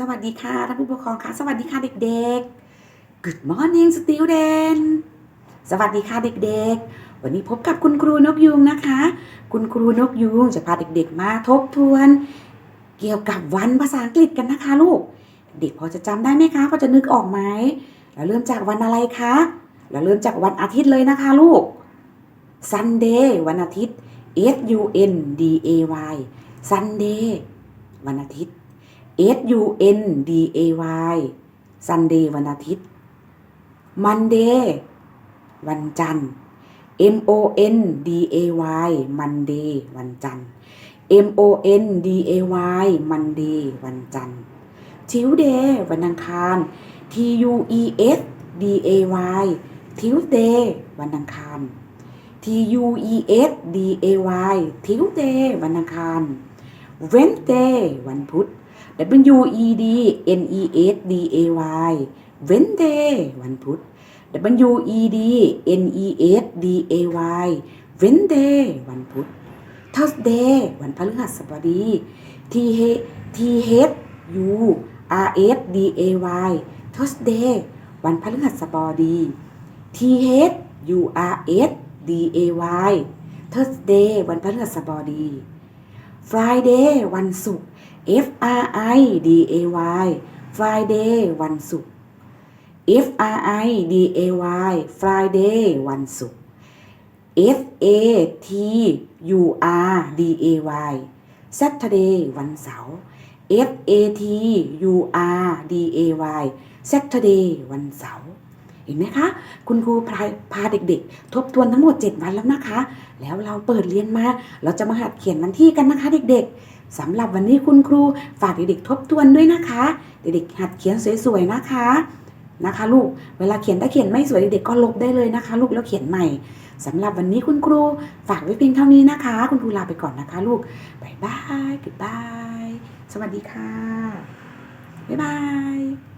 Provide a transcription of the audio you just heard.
สวัสดีค่ะท่านผู้ปกครองค่ะสวัสดีค่ะเด็กๆ Good morning student สวัสดีค่ะเด็กๆ วันนี้พบกับคุณครูนกยูงนะคะ คุณครูนกยูงจะพาเด็กๆมาทบทวน เกี่ยวกับวันภาษาอังกฤษกันนะคะลูก เด็กพอจะจำได้ไหมคะพอจะนึกออกไหมเราเริ่มจากวันอะไรคะเราเริ่มจากวันอาทิตย์เลยนะคะลูก Sunday วันอาทิตย์ S U N D A Y Sunday วันอาทิตย์ S U N D A Y Sunday วันอาทิตย์ Monday วันจันทร์ M O N D A Y Monday วันจันทร์ M O N D A Y Monday วันจันทร์ Tuesday วันอังคาร T U E S D A Y Tuesday วันอังคาร T U E S D A Y Tuesday วันอังคาร Wednesday วันพุธ W E D N E S D A Y Wednesday วันพุธ W E D N E S D A Y Wednesday วันพุธ Thursday วันพฤหัสบดี T H T H U R S D A Y Thursday วันพฤหัสบดี T H U R S D A Y Thursday วันพฤหัสบดี Friday วันศุกร์ F R I D A Y Friday วันศุกร์ F R I D A Y Friday วันศุกร์ S A T U R D A Y Saturday วันเสาร์ F A T U R D A Y Saturday วันเสาร์เห็นไหมคะ คุณครูพาพาเด็กๆ ทบทวนทั้งหมด 7 วันแล้วนะคะ แล้วเราเปิดเรียนมา เราจะมาหัดเขียนวันที่กันนะคะเด็กๆ สำหรับวันนี้คุณครูฝากเด็กๆทบทวนด้วยนะคะ เด็กๆหัดเขียนสวยๆนะคะนะคะ ลูกเวลาเขียนถ้าเขียนไม่สวยเด็กๆก็ลบได้เลยนะคะ ลูกแล้วเขียนใหม่สำหรับวันนี้คุณครูฝากไว้เพียงเท่านี้นะคะ คุณครูลาไปก่อนนะคะ ลูกบายบาย goodbye สวัสดีค่ะ บ๊ายบาย